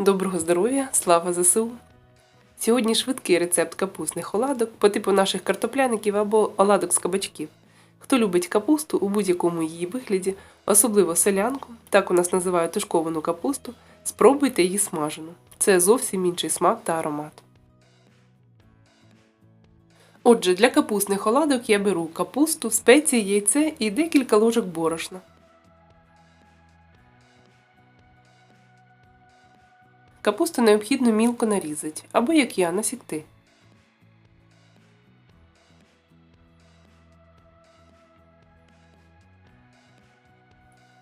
Доброго здоров'я, слава ЗСУ! Сьогодні швидкий рецепт капустних оладок по типу наших картопляників або оладок з кабачків. Хто любить капусту у будь-якому її вигляді, особливо селянку, так у нас називають тушковану капусту, спробуйте її смажену. Це зовсім інший смак та аромат. Отже, для капустних оладок я беру капусту, спеції, яйце і декілька ложок борошна. Капусту необхідно мілко нарізати, або як я насікти.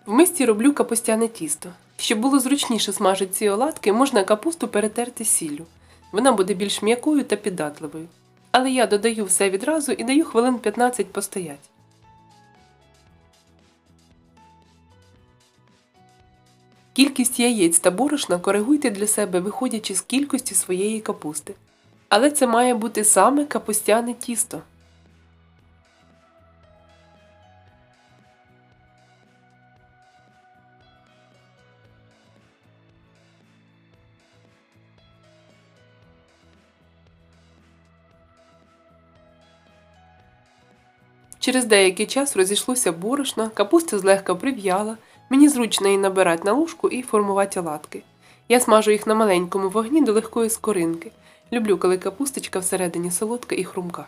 В мисці роблю капустяне тісто. Щоб було зручніше смажити ці оладки, можна капусту перетерти сіллю. Вона буде більш м'якою та піддатливою. Але я додаю все відразу і даю хвилин 15 постоять. Кількість яєць та борошна коригуйте для себе, виходячи з кількості своєї капусти. Але це має бути саме капустяне тісто. Через деякий час розійшлося борошно, капуста злегка прив'яла, мені зручно її набирати на ложку і формувати оладки. Я смажу їх на маленькому вогні до легкої скоринки. Люблю, коли капусточка всередині солодка і хрумка.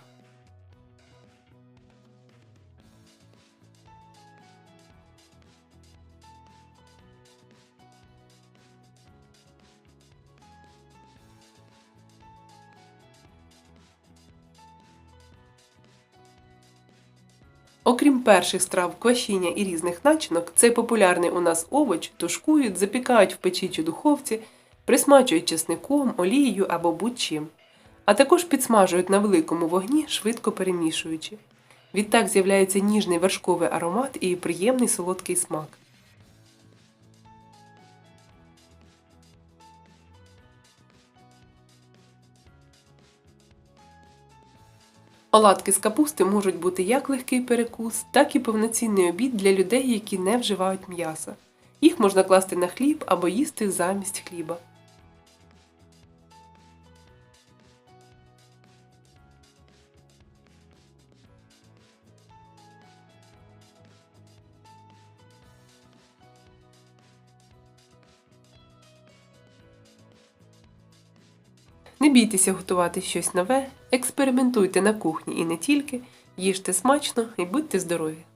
Окрім перших страв квашіння і різних начинок, цей популярний у нас овоч тушкують, запікають в печі чи духовці, присмачують чесником, олією або будь-чим. А також підсмажують на великому вогні, швидко перемішуючи. Відтак з'являється ніжний вершковий аромат і приємний солодкий смак. Оладки з капусти можуть бути як легкий перекус, так і повноцінний обід для людей, які не вживають м'яса. Їх можна класти на хліб або їсти замість хліба. Не бійтеся готувати щось нове, експериментуйте на кухні і не тільки, їжте смачно і будьте здорові!